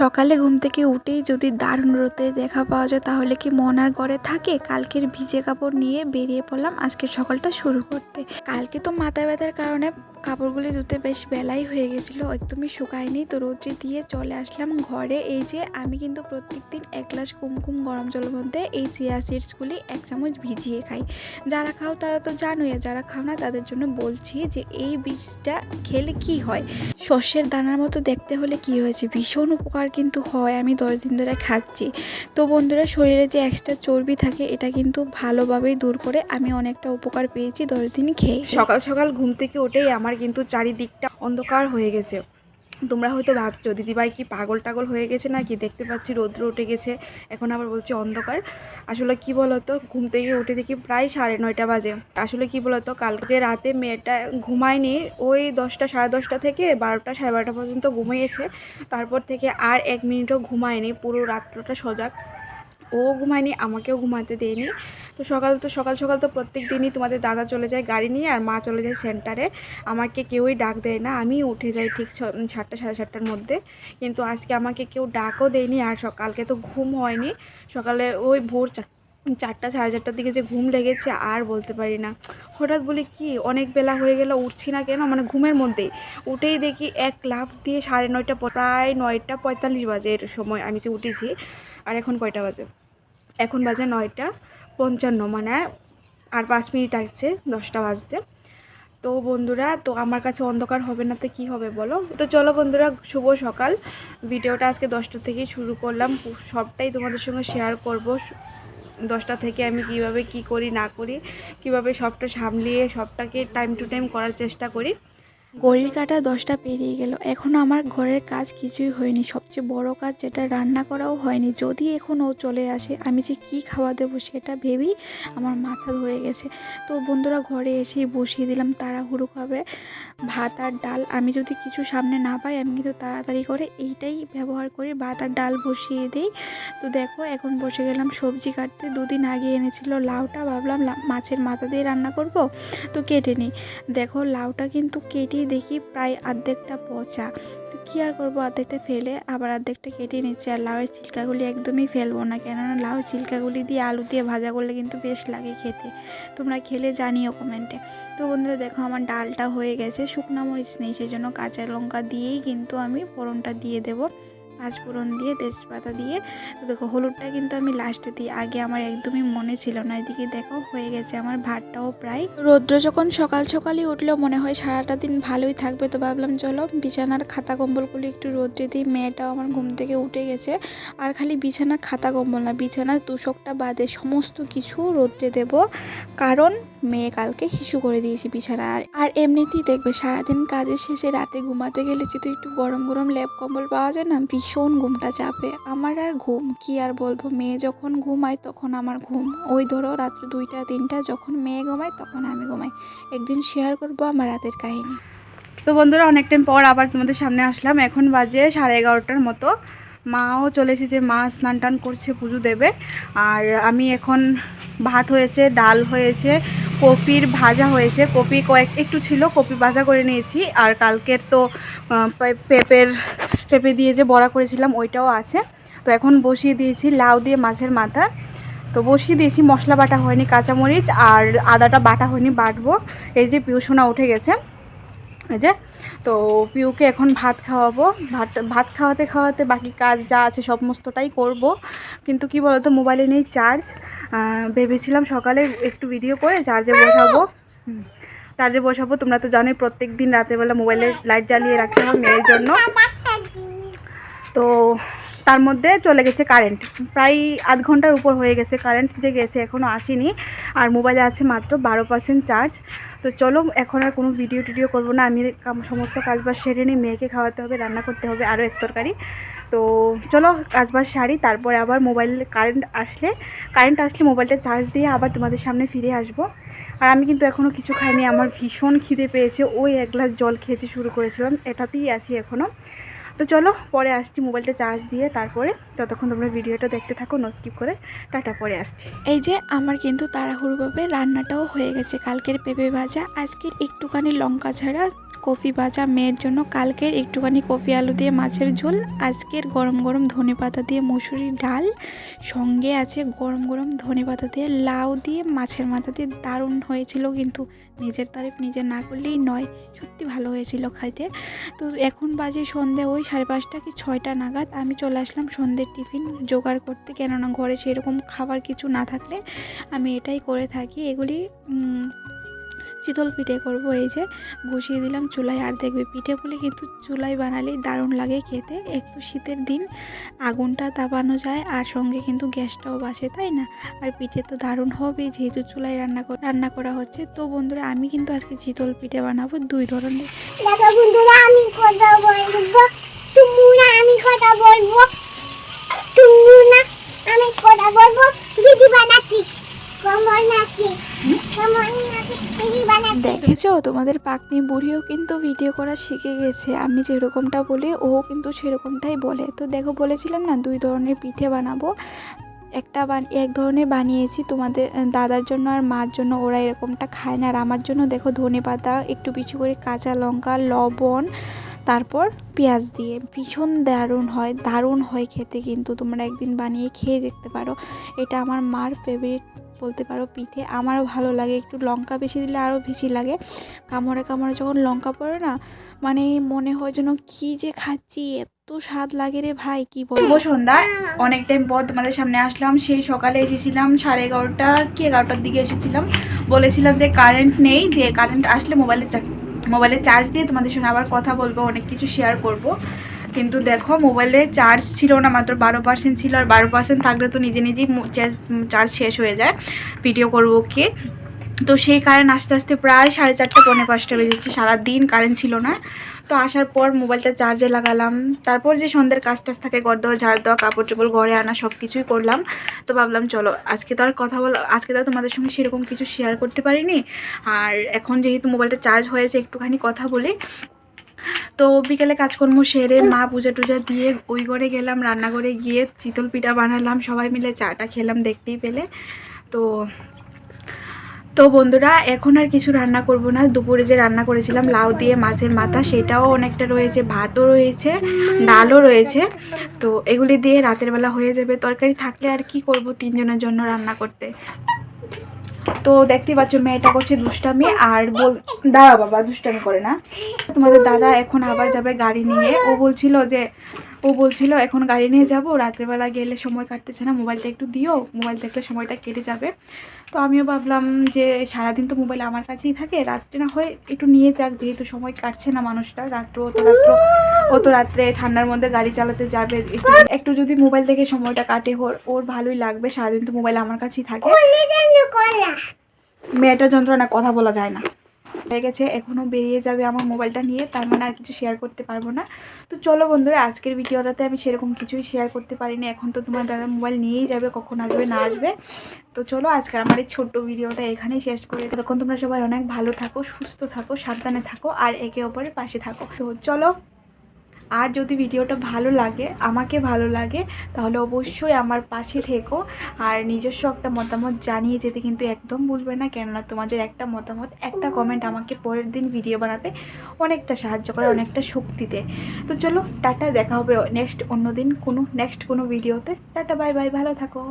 সকালে ঘুম থেকে উঠেই যদি দারুণ রোদে দেখা পাওয়া যায়, তাহলে কি মন আর ঘরে থাকে? কালকের ভিজে কাপড় নিয়ে বেরিয়ে পড়লাম আজকের সকালটা শুরু করতে। কালকে তো মাথা ব্যথার কারণে কাপড়গুলি ধুতে বেশ বেলাই হয়ে গেছিল, একদমই শুকায়নি। তো রোদ্রে দিয়ে চলে আসলাম ঘরে, এই যে আমি কিন্তু প্রত্যেক দিন এক গ্লাস কুমকুম গরম জলের মধ্যে এই চিয়া সিডসগুলি এক চামচ ভিজিয়ে খাই। যারা খাও তারা তো জানোই যারা খাও না তাদের জন্য বলছি যে এই বীজটা খেলে কি হয়? শস্যের দানার মতো দেখতে হলে কি হয়েছে? ভীষণ উপকার কিন্তু হয়, আমি দশ দিন ধরে খাচ্ছি। তো বন্ধুরা, শরীরে যে এক্সট্রা চর্বি থাকে, এটা কিন্তু ভালোভাবেই দূর করে আমি অনেকটা উপকার পেয়েছি দশ দিন খেয়ে। সকাল সকাল ঘুম থেকে ওঠেই আমার কিন্তু চারিদিকটা অন্ধকার হয়ে গেছে। তোমরা হয়তো ভাবছ, দিদিভাই কি পাগল টাগল হয়ে গেছে নাকি? দেখতে পাচ্ছি রৌদ্র উঠে গেছে। এখন আবার বলছি, অন্ধকার। আসলে কি বলতো, ঘুম থেকে উঠে দেখি প্রায় সাড়ে নয়টা বাজে। আসলে কি বলতো, কালকে রাতে মেয়েটা ঘুমায়নি, ওই দশটা, সাড়ে দশটা থেকে বারোটা, সাড়ে বারোটা পর্যন্ত ঘুমিয়েছে। তারপর থেকে আর এক মিনিটও ঘুমায়নি, পুরো রাত্রটা সজাগ। ও ঘুমায়নি, আমাকেও ঘুমাতে দেয়নি। তো সকাল তো সকাল সকাল তো প্রত্যেক দিনই তোমাদের দাদা চলে যায় গাড়ি নিয়ে আর মা চলে যায় সেন্টারে। আমাকে কেউই ডাক দেয় না, আমি উঠে যাই ঠিক সাতটা, সাড়ে সাতটার মধ্যে। কিন্তু আজকে আমাকে কেউ ডাকও দেয়নি আর সকালকে তো ঘুম হয়নি। সকালে ওই ভোর চারটা, সাড়ে চারটার দিকে যে ঘুম লেগেছে আর বলতে পারি না। হঠাৎ বলি, কি? অনেক বেলা হয়ে গেল, উঠছি না কেন? মানে ঘুমের মধ্যেই। উঠেই দেখি এক লাফ দিয়ে সাড়ে নয়টা প্রায় নয়টা পঁয়তাল্লিশ বাজে এর সময় আমি যে উঠেছি, আর এখন কয়টা বাজে? এখন বাজে নয়টা পঞ্চান্ন মানে আর পাঁচ মিনিট আসছে দশটা বাজতে। তো বন্ধুরা, তো আমার কাছে অন্ধকার হবে না, তো কী হবে বলো? তো চলো বন্ধুরা, শুভ সকাল। ভিডিওটা আজকে দশটা থেকেই শুরু করলাম। সবটাই তোমাদের সঙ্গে শেয়ার করব। দশটা থেকে আমি কীভাবে কি করি, না করি, কীভাবে সবটা সামলিয়ে, সবটাকে টাইম টু টাইম করার চেষ্টা করি। ঘড়ির কাটা দশটা পেরিয়ে গেল। এখনও আমার ঘরের কাজ কিছুই হয়নি। সবচেয়ে বড় কাজ যেটা রান্না করাও হয়নি। যদি এখন ও চলে আসে, আমি যে কি খাওয়া দেবো সেটা ভেবেই আমার মাথা ধরে গেছে। তো বন্ধুরা, ঘরে এসেই বসিয়ে দিলাম তাড়াহুড়ো খাবে ভাত আর ডাল আমি যদি কিছু সামনে না পাই, আমি কিন্তু তাড়াতাড়ি করে এইটাই ব্যবহার করি। ভাত আর ডাল বসিয়ে দিই। তো দেখো, এখন বসে গেলাম সবজি কাটতে। দুদিন আগে এনেছিল লাউটা। ভাবলাম মাছের মাথা দিয়ে রান্না করব। তো কেটে নিই। দেখো, লাউটা কিন্তু কেটেই দেখি প্রায় অর্ধেকটা পচা। তো কী আর করব অর্ধেকটা ফেলে আবার অর্ধেকটা কেটে নিচ্ছি। আর লাউয়ের ছিলকাগুলি একদমই ফেলব না, কেননা লাউ ছিলকাগুলি দিয়ে আলু দিয়ে ভাজা করলে কিন্তু বেশ লাগে খেতে। তোমরা খেলে জানিও কমেন্টে। তো বন্ধুরা, দেখো আমার ডালটা হয়ে গেছে, শুকনা মরিচ নেই সেই জন্য কাঁচা লঙ্কা দিয়েই কিন্তু আমি ফোড়নটা দিয়ে দেবো। পাঁচ ফোড়ন দিয়ে, তেজপাতা দিয়ে। তো দেখো, হলুদটা কিন্তু আমি লাস্টে দিই। আগে আমার একদমই মনে ছিল না। এদিকে দেখো, হয়ে গেছে আমার ভাতটাও প্রায়। রৌদ্র যখন সকাল সকালই উঠলেও মনে হয় সারাটা দিন ভালোই থাকবে। তো ভাবলাম, চলো, বিছানার খাতা কম্বলগুলো একটু রৌদ্রে দিই। মেয়েটাও আমার ঘুম থেকে উঠে গেছে। আর খালি বিছানার খাতা কম্বল না, বিছানার তুষকটা বাদে সমস্ত কিছু রৌদ্রে দেব। কারণ মেয়ে কালকে হিসু করে দিয়েছি বিছানা। আর এমনিতেই দেখবে, সারাদিন কাজের শেষে রাতে ঘুমাতে গেলে যেহেতু একটু গরম গরম ল্যাপ কম্বল পাওয়া যায় না, ভীষণ ঘুমটা চাপে। আমার আর ঘুম, কি আর বলব? মেয়ে যখন ঘুমায়, তখন আমার ঘুম। ওই ধরো রাত্র দুইটা, তিনটা, যখন মেয়ে ঘুমায়, তখন আমি ঘুমাই। একদিন শেয়ার করব আমার রাতের কাহিনী। তো বন্ধুরা অনেক টাইম পর আবার তোমাদের সামনে আসলাম। এখন বাজে সাড়ে এগারোটার মতো। মাও চলে এসেছে, মা স্নান টান করছে, পুজো দেবে। আর আমি এখন ভাত হয়েছে, ডাল হয়েছে, কপির ভাজা হয়েছে। কপি কয়েক, একটু ছিল, কপি ভাজা করে নিয়েছি। আর কালকের তো পেঁপের পেঁপে দিয়ে যে বড়া করেছিলাম, ওইটাও আছে। তো এখন বসিয়ে দিয়েছি লাউ দিয়ে মাছের মাথা। তো বসিয়ে দিয়েছি, মশলা বাটা হয়নি, কাঁচামরিচ আর আদাটা বাটা হয়নি, বাটবো। এই যে পিউসোনা উঠে গেছে। এই যে, তো পিউকে এখন ভাত খাওয়াবো। ভাত ভাত খাওয়াতে খাওয়াতে বাকি কাজ যা আছে সমস্তটাই করব। কিন্তু কি বলতো, মোবাইলে নেই চার্জ ভেবেছিলাম সকালে একটু ভিডিও করে চার্জে বসাবো। চার্জে বসাবো, তোমরা তো জানোই প্রত্যেক দিন রাতেরবেলা মোবাইলে লাইট জ্বালিয়ে রাখতে হয় মেয়ের জন্য। তো তার মধ্যে চলে গেছে কারেন্ট প্রায় আধ ঘণ্টার উপর হয়ে গেছে কারেন্ট যে গেছে এখনও আসেনি। আর মোবাইলে আছে মাত্র বারো পার্সেন্ট চার্জ তো চলো, এখন আর কোনো ভিডিও টিডিও করব না। আমি সমস্ত কাজবাজ সেরে নিই, মেয়েকে খাওয়াতে হবে, রান্না করতে হবে, আরও এক তরকারি। তো চলো, কাজবাজ সারি, তারপরে আবার মোবাইল কারেন্ট আসলে কারেন্ট আসলে মোবাইলটা চার্জ দিয়ে আবার তোমাদের সামনে ফিরে আসব। আর আমি কিন্তু এখনও কিছু খাইনি, আমার ভীষণ খিদে পেয়েছে, ওই এক গ্লাস জল খেতে শুরু করেছিলাম, এটাতেই আছি এখনও তো চলো, পরে আসছি মোবাইলটা চার্জ দিয়ে, তারপরে ততক্ষণ তোমরা ভিডিওটা দেখতে থাকো নো স্কিপ করে টাটা, পরে আসছি। এই যে আমার কিন্তু তাড়াহুড়োভাবে রান্নাটাও হয়ে গেছে, কালকের পেঁপে ভাজা, আজকের একটুখানি লঙ্কা ছাড়া কফি ভাজা, মেয়ের জন্য কালকের একটুখানি কফি আলু দিয়ে মাছের ঝোল, আজকের গরম গরম ধনে পাতা দিয়ে মুসুরির ডাল, সঙ্গে আছে গরম গরম ধনে পাতা দিয়ে লাউ দিয়ে মাছের মাথা দিয়ে দারুণ হয়েছিল কিন্তু, নিজের তারিফ নিজে না করলেই নয়, সত্যি ভালো হয়েছিল খাইতে। তো এখন বাজে সন্ধে, ওই সাড়ে পাঁচটা কি ছয়টা নাগাদ আমি চলে আসলাম সন্ধ্যের টিফিন। জোগাড় করতে কেননা ঘরে সেরকম খাবার কিছু না থাকলে আমি এটাই করে থাকি। এগুলি চিতল পিঠে করব। এই যে বসিয়ে দিলাম চুলায় আর দেখবে পিঠে বলে কিন্তু চুলায় বানালেই দারুণ লাগে খেতে। একটু শীতের দিন আগুনটা তাপানো যায় আর সঙ্গে কিন্তু গ্যাসটাও বাঁচে, তাই না? আর পিঠে তো দারুণ হবে, যেহেতু চুলায় রান্না রান্না করা হচ্ছে। তো বন্ধুরা, আমি কিন্তু আজকে চিতল পিঠে বানাবো দুই ধরনের। বন্ধুরা, আমি তুমি না আমি কথা বলব। তুমি না আমি কথা বলব। দিদি বানাচ্ছি। কমল নাচি কমল নাচি দেখেছ? তোমাদের পাকনি বুড়িও কিন্তু ভিডিও করা শিখে গেছে। আমি যেরকমটা বলি ও কিন্তু সেরকমটাই বলে। তো দেখো বলেছিলাম না দুই ধরনের পিঠে বানাবো। একটা বান এক ধরনের বানিয়েছি তোমাদের দাদার জন্য আর মার জন্য। ওরা এরকমটা খায় না। আর আমার জন্য দেখো ধনে পাতা একটু পিছু করে কাঁচা লঙ্কা লবণ তারপর পেঁয়াজ দিয়ে। ভীষণ দারুণ হয় দারুণ হয় খেতে কিন্তু। তোমরা একদিন বানিয়ে খেয়ে দেখতে পারো। এটা আমার মার ফেভারিট বলতে পারো পিঠে। আমারও ভালো লাগে। একটু লঙ্কা বেশি দিলে আরও বেশি লাগে। কামড়ে কামড়ে যখন লঙ্কা পড়ে না মানে মনে হয় যেন কী যে খাচ্ছি, এত স্বাদ লাগে রে ভাই, কি বলব? সন্ধ্যা। অনেক টাইম পর তোমাদের সামনে আসলাম। সেই সকালে এসেছিলাম সাড়ে এগারোটা, কি এগারোটার দিকে এসেছিলাম। বলেছিলাম যে কারেন্ট নেই, যে কারেন্ট আসলে মোবাইলে মোবাইলে চার্জ দিয়ে তোমাদের সঙ্গে আবার কথা বলব, অনেক কিছু শেয়ার করব। কিন্তু দেখো মোবাইলে চার্জ ছিল না, মাত্র বারো পার্সেন্ট ছিল, আর বারো পার্সেন্ট থাকলে তো নিজে নিজেই চার্জ শেষ হয়ে যায়। ভিডিও করব কি? তো সেই কারেন্ট আস্তে আস্তে প্রায় সাড়ে চারটে, পৌনে পাঁচটা বেজেছে। সারাদিন কারেন্ট ছিল না। তো আসার পর মোবাইলটা চার্জে লাগালাম। তারপর যে সন্ধ্যের কাজ টাজ থাকে, ঘর দেওয়া ঝাড় দেওয়া, কাপড় চোপড় ঘরে আনা সব কিছুই করলাম। তো ভাবলাম, চলো, আজকে তো আর কথা বল, আজকে তো তোমাদের সঙ্গে সেরকম কিছু শেয়ার করতে পারিনি। আর এখন যেহেতু মোবাইলটা চার্জ হয়েছে, একটুখানি কথা বলি। তো বিকেলে কাজকর্ম সেরে মা পূজা টুজা দিয়ে ওই ঘরে গেলাম, রান্নাঘরে গিয়ে চিতল পিঠা বানালাম, সবাই মিলে চাটা খেলাম দেখতেই পেলে। তো তো বন্ধুরা, এখন আর কিছু রান্না করব না। দুপুরে যে রান্না করেছিলাম, লাউ দিয়ে মাছের মাথা, সেটাও অনেকটা রয়েছে, ভাতও রয়েছে, ডালও রয়েছে। তো এগুলি দিয়ে রাতের বেলা হয়ে যাবে। তরকারি থাকলে আর কি করব তিনজনের জন্য রান্না করতে? তো দেখতেই পাচ্ছ, মেয়েটা করছে দুষ্টামি আর বল দাঁড়া বাবা, দুষ্টামি করে না। তোমাদের দাদা এখন আবার যাবে গাড়ি নিয়ে। ও বলছিল যে ও বলছিল এখন গাড়ি নিয়ে যাব রাত্রেবেলা গেলে সময় কাটতেছে না মোবাইলটা একটু দিও মোবাইল দেখলে সময়টা কেটে যাবে। তো আমিও ভাবলাম যে সারাদিন তো মোবাইল আমার কাছেই থাকে রাত্রে না হয় একটু নিয়ে যাক যেহেতু সময় কাটছে না মানুষটা রাত্র অত রাত্র অত রাত্রে ঠান্ডার মধ্যে গাড়ি চালাতে যাবে। একটু যদি মোবাইল দেখে সময়টা কাটে ওর ওর ভালোই লাগবে সারাদিন তো মোবাইল আমার কাছেই থাকে। মেয়েটা যন্ত্রণা কথা বলা যায় না। হয়ে গেছে, এখনও বেরিয়ে যাবে আমার মোবাইলটা নিয়ে, তার মানে আর কিছু শেয়ার করতে পারব না। তো চলো বন্ধুরা, আজকের ভিডিওটাতে আমি সেরকম কিছুই শেয়ার করতে পারিনি। এখন তো তোমার দাদা মোবাইল নিয়েই যাবে, কখন আসবে, না আসবে। তো চলো, আজকে আমার এই ছোট্ট ভিডিওটা এখানেই শেষ করে তখন তোমরা সবাই অনেক ভালো থাকো, সুস্থ থাকো, সাবধানে থাকো, আর একে অপরের পাশে থাকো। তো চলো আর যদি ভিডিওটা ভালো লাগে, আমাকে ভালো লাগে, তাহলে অবশ্যই আমার পাশে থেকো। আর নিজস্ব একটা মতামত জানিয়ে যেতে কিন্তু একদম ভুলবে না, কেননা তোমাদের একটা মতামত, একটা কমেন্ট আমাকে পরের দিন ভিডিও বানাতে অনেকটা সাহায্য করে, অনেকটা শক্তি দেয়। তো চলো, টাটা, দেখা হবে নেক্সট অন্য দিন কোনো নেক্সট কোনো ভিডিওতে টাটা বাই বাই ভালো থাকো।